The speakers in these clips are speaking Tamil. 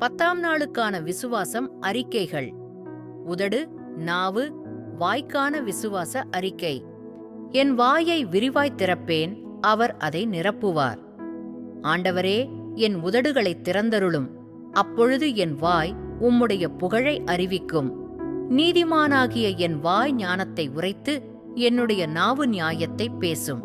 பத்தாம் நாளுக்கான விசுவாசம் அறிக்கைகள். உதடு நாவு வாய்க்கான விசுவாச அறிக்கை. என் வாயை விரிவாய் திறப்பேன் அவர் அதை நிரப்புவார். ஆண்டவரே என் உதடுகளைத் திறந்தருளும். அப்பொழுது என் வாய் உம்முடைய புகழை அறிவிக்கும். நீதிமானாகிய என் வாய் ஞானத்தை உரைத்து என்னுடைய நாவு நியாயத்தை பேசும்.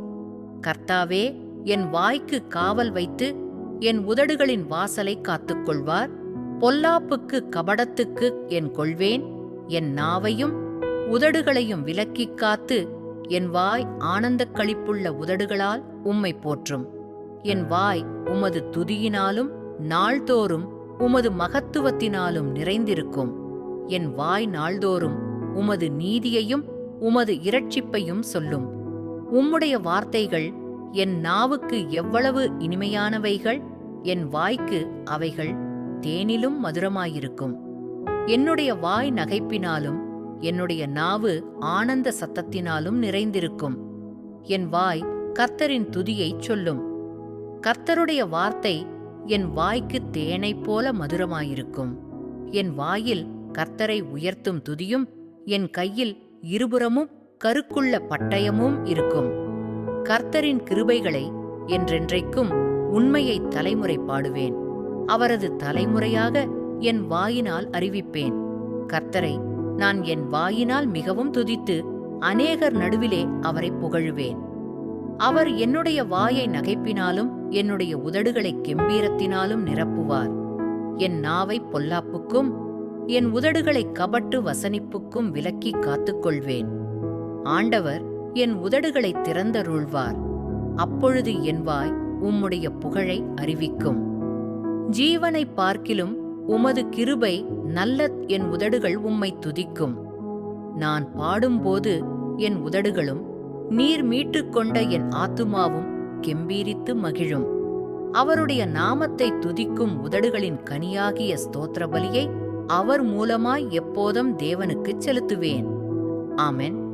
கர்த்தாவே என் வாய்க்கு காவல் வைத்து என் உதடுகளின் வாசலை காத்துக்கொள்வார். பொல்லாப்புக்கு கபடத்துக்கு என் கொள்வேன் என் நாவையும் உதடுகளையும் விலக்கிக் காத்து என் வாய் ஆனந்தக் களிப்புள்ள உதடுகளால் உம்மை போற்றும். என் வாய் உமது துதியினாலும் நாள்தோறும் உமது மகத்துவத்தினாலும் நிறைந்திருக்கும். என் வாய் நாள்தோறும் உமது நீதியையும் உமது இரட்சிப்பையும் சொல்லும். உம்முடைய வார்த்தைகள் என் நாவுக்கு எவ்வளவு இனிமையானவைகள் என் வாய்க்கு அவைகள் தேனிலும் மதுரமாயிருக்கும். என்னுடைய வாய் நகைப்பினாலும் என்னுடைய நாவு ஆனந்த சத்தத்தினாலும் நிறைந்திருக்கும். என் வாய் கர்த்தரின் துதியைச் சொல்லும். கர்த்தருடைய வார்த்தை என் வாய்க்கு தேனைப் போல மதுரமாயிருக்கும். என் வாயில் கர்த்தரை உயர்த்தும் துதியும் என் கையில் இருபுறமும் கருக்குள்ள பட்டயமும் இருக்கும். கர்த்தரின் கிருபைகளை என்றென்றைக்கும் உண்மையை தலைமுறை பாடுவேன். அவரது தலைமுறையாக என் வாயினால் அறிவிப்பேன். கர்த்தரை நான் என் வாயினால் மிகவும் துதித்து அநேகர் நடுவிலே அவரை புகழுவேன். அவர் என்னுடைய வாயை நகைப்பினாலும் என்னுடைய உதடுகளை கெம்பீரத்தினாலும் நிரப்புவார். என் நாவை பொல்லாப்புக்கும் என் உதடுகளை கபட்டு வசனிப்புக்கும் விலக்கி காத்துக்கொள்வேன். ஆண்டவர் என் உதடுகளை திறந்தருள்வார். அப்பொழுது என் வாய் உம்முடைய புகழை அறிவிக்கும். ஜீவனைப் பார்க்கிலும் உமது கிருபை நல்ல என் உதடுகள் உம்மை துதிக்கும். நான் பாடும்போது என் உதடுகளும் நீர் மீட்டுக்கொண்ட என் ஆத்துமாவும் கெம்பீரித்து மகிழும். அவருடைய நாமத்தை துதிக்கும் உதடுகளின் கனியாகிய ஸ்தோத்திர பலியை அவர் மூலமாய் எப்போதும் தேவனுக்குச் செலுத்துவேன். ஆமென்.